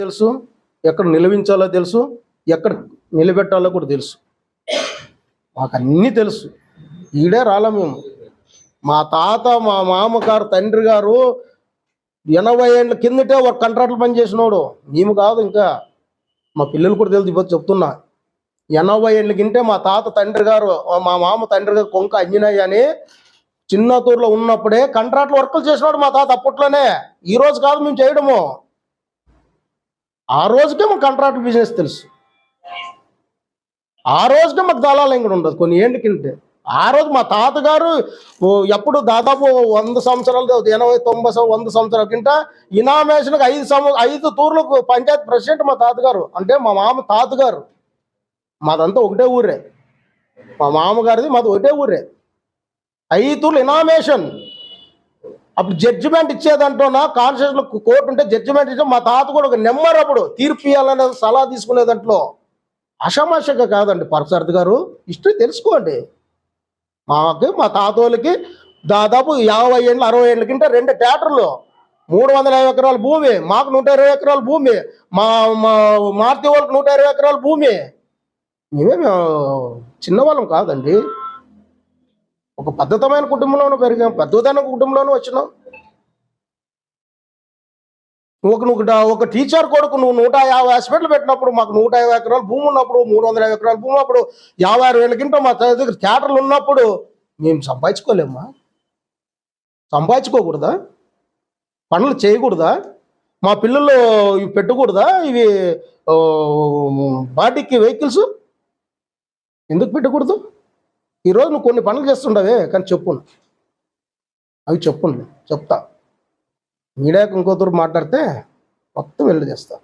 తెలుసు ఎక్కడ నిలవించాలో తెలుసు ఎక్కడ నిలబెట్టాలో కూడా తెలుసు. మాకు అన్నీ తెలుసు. ఈడే రాలా మేము. మా తాత మా మామగారు తండ్రి గారు ఎనభై ఏళ్ళ కిందటే ఒక కాంట్రాక్ట్లు పనిచేసినోడు. మేము కాదు ఇంకా. మా పిల్లలు కూడా తెలుసు ఇప్పుడు చెప్తున్నా. ఎనభై ఏళ్ళ కింటే మా తాత తండ్రి గారు మా మామ తండ్రి గారు కొంక అంజనయ్య అని చిన్నతూరులో ఉన్నప్పుడే కంట్రాక్ట్ వర్కులు చేసినాడు మా తాత అప్పట్లోనే. ఈ రోజు కాదు మేము చేయడము. ఆ రోజుకే మాకు కాంట్రాక్ట్ బిజినెస్ తెలుసు. ఆ రోజుకే మాకు దళాలు ఇంకా ఉండదు. కొన్ని ఏంటి కిందటే ఆ రోజు మా తాతగారు ఎప్పుడు దాదాపు వంద సంవత్సరాలు ఎనభై తొంభై వంద సంవత్సరాల కింద ఇనామేషన్కి ఐదు సంవ ఐదు తూర్లకు పంచాయతీ ప్రెసిడెంట్ మా తాతగారు. అంటే మా మామ తాతగారు. మాదంతా ఒకటే ఊరే. మా మామగారిది మాది ఒకటే ఊరే. ఐదు తూర్లు ఇనామేషన్. అప్పుడు జడ్జిమెంట్ ఇచ్చేదంటోనా? కాన్స్టిట్యూషన్ కోర్టు ఉంటే జడ్జిమెంట్ ఇచ్చే మా తాత కూడా ఒక నెంబర్ అప్పుడు తీర్పు ఇవ్వాలనే సలహా తీసుకునే దాంట్లో. అషమాషగా కాదండి పరసారథి గారు. హిస్టరీ తెలుసుకోండి. మాకి మా తాత వాళ్ళకి దాదాపు యాభై ఏళ్ళు అరవై ఏళ్ళ కింద రెండు థియేటర్లు మూడు వందల యాభై ఎకరాల భూమి. మాకు నూట ఇరవై ఎకరాల భూమి. మా మా మారుతి వాళ్ళకి నూట ఇరవై ఎకరాల భూమి. మేమే చిన్నవాళ్ళం కాదండి. ఒక పద్ధతమైన కుటుంబంలోనూ పెరిగాం. పద్ధతమైన కుటుంబంలోనూ వచ్చినాం. ఒక నువ్వు ఒక టీచర్ కొడుకు నువ్వు నూట యాభై హాస్పిటల్ పెట్టినప్పుడు మాకు నూట యాభై ఎకరాలు భూమి ఉన్నప్పుడు మూడు వందల యాభై ఎకరాలు భూమి ఉన్నప్పుడు యాభై ఆరు వేల కింట మా దగ్గర థియేటర్లు ఉన్నప్పుడు మేము సంపాదించుకోలేమ్మా సంపాదించుకోకూడదా? పనులు చేయకూడదా? మా పిల్లలు ఇవి పెట్టకూడదా? ఇవి బాడీకి వెహికల్స్ ఎందుకు పెట్టకూడదు? ఈరోజు నువ్వు కొన్ని పనులు చేస్తుండవే కానీ చెప్పును అవి చెప్పును చెప్తా. మీడియాకు ఇంకోతూరు మాట్లాడితే మొత్తం వెళ్ళి చేస్తా.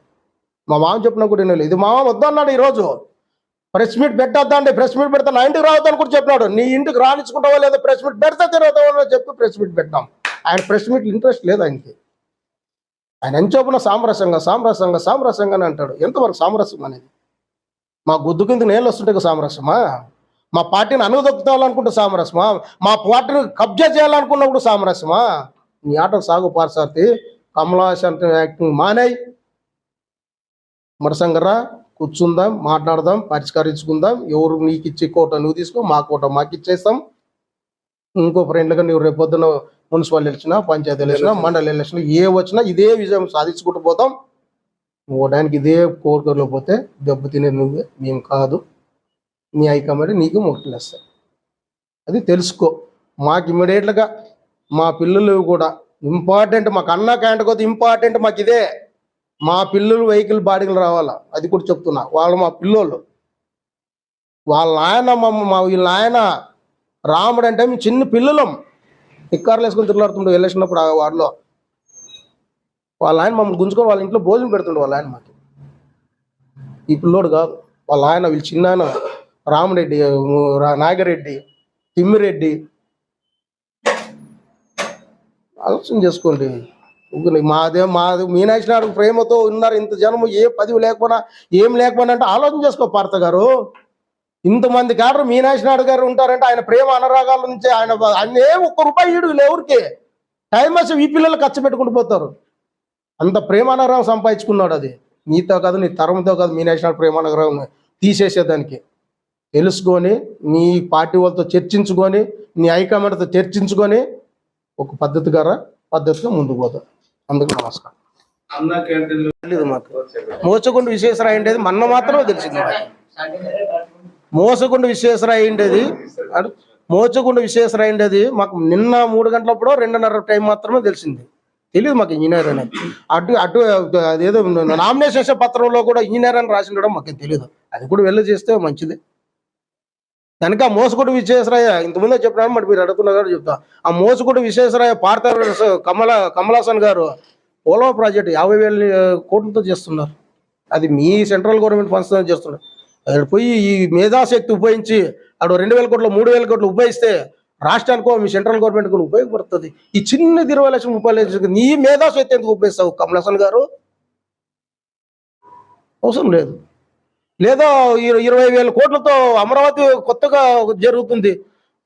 మా మామ చెప్పినా కూడా నేను ఇది మామ వద్దన్నాడు ఈరోజు. ప్రెస్ మీట్ పెట్టొద్దా అండి ప్రెస్ మీట్ పెడతా నా ఇంటికి రావద్దని కూడా చెప్పినాడు. నీ ఇంటికి రాణించుకుంటావో లేదో ప్రెస్ మీట్ పెడతా తిరుగుతావో చెప్పి ప్రెస్ మీట్ పెట్టాం ఆయన ప్రెస్ మీట్ ఇంట్రెస్ట్ లేదు ఆయనకి. ఆయన ఎంత సామరస్యంగా సామరస్యంగా సామరస్యంగా అని అంటాడు. ఎంతవరకు సామరస్యం అనేది? మా గుద్దు కింద నేళ్ళు వస్తుంటే సామరస్యమా? మా పార్టీని అనుదొక్కుతావాలనుకుంటే సామరస్యమా? మా పార్టీని కబ్జా చేయాలనుకున్నప్పుడు సామరస్యమా? నీ ఆట సాగు పార్సార్తి కమలాసంత యాక్టింగ్ మానేయ్. మరసంగరా కూర్చుందాం మాట్లాడదాం పరిష్కరించుకుందాం. ఎవరు నీకు ఇచ్చే కోట నువ్వు తీసుకో మా కోట మాకు ఇచ్చేస్తాం ఇంకో ఫ్రెండ్గా నువ్వు రేపు పొద్దున మున్సిపల్ ఎలక్షన్ పంచాయతీ ఎలక్షన్ మండలి ఎలక్షన్ ఏ వచ్చినా ఇదే విజయం సాధించుకుంటూ పోతాం. ఓడానికి ఇదే కోరికలో పోతే దెబ్బతినేది నువ్వే మేము కాదు. నీ హైకమాండ్ నీకు ముట్టలేస్తాయి అది తెలుసుకో. మాకు ఇమ్మీడియట్గా మా పిల్లలు కూడా ఇంపార్టెంట్ మాకు అన్న క్యాంట్ కొద్ది ఇంపార్టెంట్ మాకు ఇదే. మా పిల్లలు వెహికల్ బాడీలు రావాలా? అది కూడా చెప్తున్నా. వాళ్ళు మా పిల్లోళ్ళు. వాళ్ళ నాయన మా వీళ్ళ నాయన రాముడు అంటే మేము చిన్న పిల్లలం. ఇక్కారులు వేసుకొని తిరుగులాడుతుండే వెళ్ళేసినప్పుడు ఆ వాడిలో వాళ్ళ ఆయన మమ్మల్ని గుంజుకొని వాళ్ళ ఇంట్లో భోజనం పెడుతుండే వాళ్ళ ఆయన మాకు. ఈ పిల్లోడు కాదు. వాళ్ళ ఆయన వీళ్ళు చిన్న ఆయన రామరెడ్డి రా- నాగిరెడ్డి తిమ్మిరెడ్డి. ఆలోచన చేసుకోండి. మాదే మాది మీనాక్షి ప్రేమతో ఉన్నారు. ఇంత జనము ఏ పదవి లేకపోయినా ఏం లేకపోయినా అంటే ఆలోచన చేసుకో పార్త గారు. ఇంతమంది కాడరు మీనాక్షి నాయుడు గారు ఉంటారంటే ఆయన ప్రేమ అనురాగాల నుంచి ఆయన ఆయన ఏ ఒక్క రూపాయి ఈడు ఎవరికి? టైం వచ్చి ఈ పిల్లలు ఖర్చు పెట్టుకుంటూ పోతారు. అంత ప్రేమ అనురాగం సంపాదించుకున్నాడు అది. నీతో కాదు నీ తరంతో కాదు మీనాక్షి నాయుడు ప్రేమ అనురాగం తీసేసేదానికి. తెలుసుకొని నీ పార్టీ వాళ్ళతో చర్చించుకొని నీ హైకమాండ్తో చర్చించుకొని ఒక పద్ధతిగా రా, పద్ధతిగా ముందుకు పోతాం. అందుకు నమస్కారం. తెలీదు మాకు. మోసగుండు విశ్వేశ్వరయ్య ఉండేది మొన్న మాత్రమే తెలిసింది. మోసగుండు విశ్వేశ్వరయ్య ఉండేది మోసగుండు విశ్వేశ్వరయ్య ఉండేది మాకు నిన్న మూడు గంటలప్పుడు రెండున్నర టైం మాత్రమే తెలిసింది. తెలియదు మాకు ఇంజనీర్ అనేది అటు అటు అదేదో నామినేషన్ పత్రంలో కూడా ఇంజనీర్ అని రాసి ఉండడం మాకు తెలియదు అది కూడా వెళ్ళి చేస్తే మంచిది. కనుక మోసగుడు విశ్వేశ్వరయ్య ఇంతకుముందే చెప్పినాను మరి మీరు అడుగుతున్నారు చెప్తా. ఆ మోసగుడు విశ్వేశ్వరయ్య పార్థ కమల కమలాసన్ గారు పోలవ ప్రాజెక్ట్ యాభై వేల కోట్లతో చేస్తున్నారు. అది మీ సెంట్రల్ గవర్నమెంట్ ఫండ్స్ చేస్తున్నారు. అక్కడ పోయి ఈ మేధాశక్తి ఉపయోగించి అక్కడ రెండు వేల కోట్లు మూడు వేల కోట్లు ఉపయోగిస్తే రాష్ట్రానికో మీ సెంట్రల్ గవర్నమెంట్ కూడా ఉపయోగపడుతుంది. ఈ చిన్న ఇరవై లక్షల ముప్పై లక్షలు నీ మేధాశక్తి ఎందుకు ఉపయోగిస్తావు కమలాసన్ గారు? అవసరం లేదు. లేదా ఇరవై వేల కోట్లతో అమరావతి కొత్తగా జరుగుతుంది.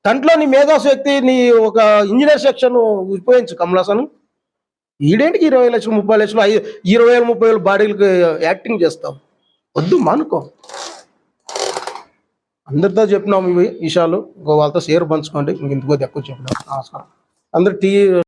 దాంట్లో నీ మేధాశక్తి నీ ఒక ఇంజనీర్ సెక్షన్ ఉపయోగించు కమలాసన్. ఈడేంటికి ఇరవై లక్షలు ముప్పై లక్షలు ఇరవై వేలు ముప్పై వేలు బాడీలకి యాక్టింగ్ చేస్తాం వద్దు మానుకో. అందరితో చెప్పినాం ఇవి విషయాలు. ఇంకో వాళ్ళతో షేర్ పంచుకోండి. ఇంక ఎక్కువ చెప్పినాం నమస్కారం. అందరు టీ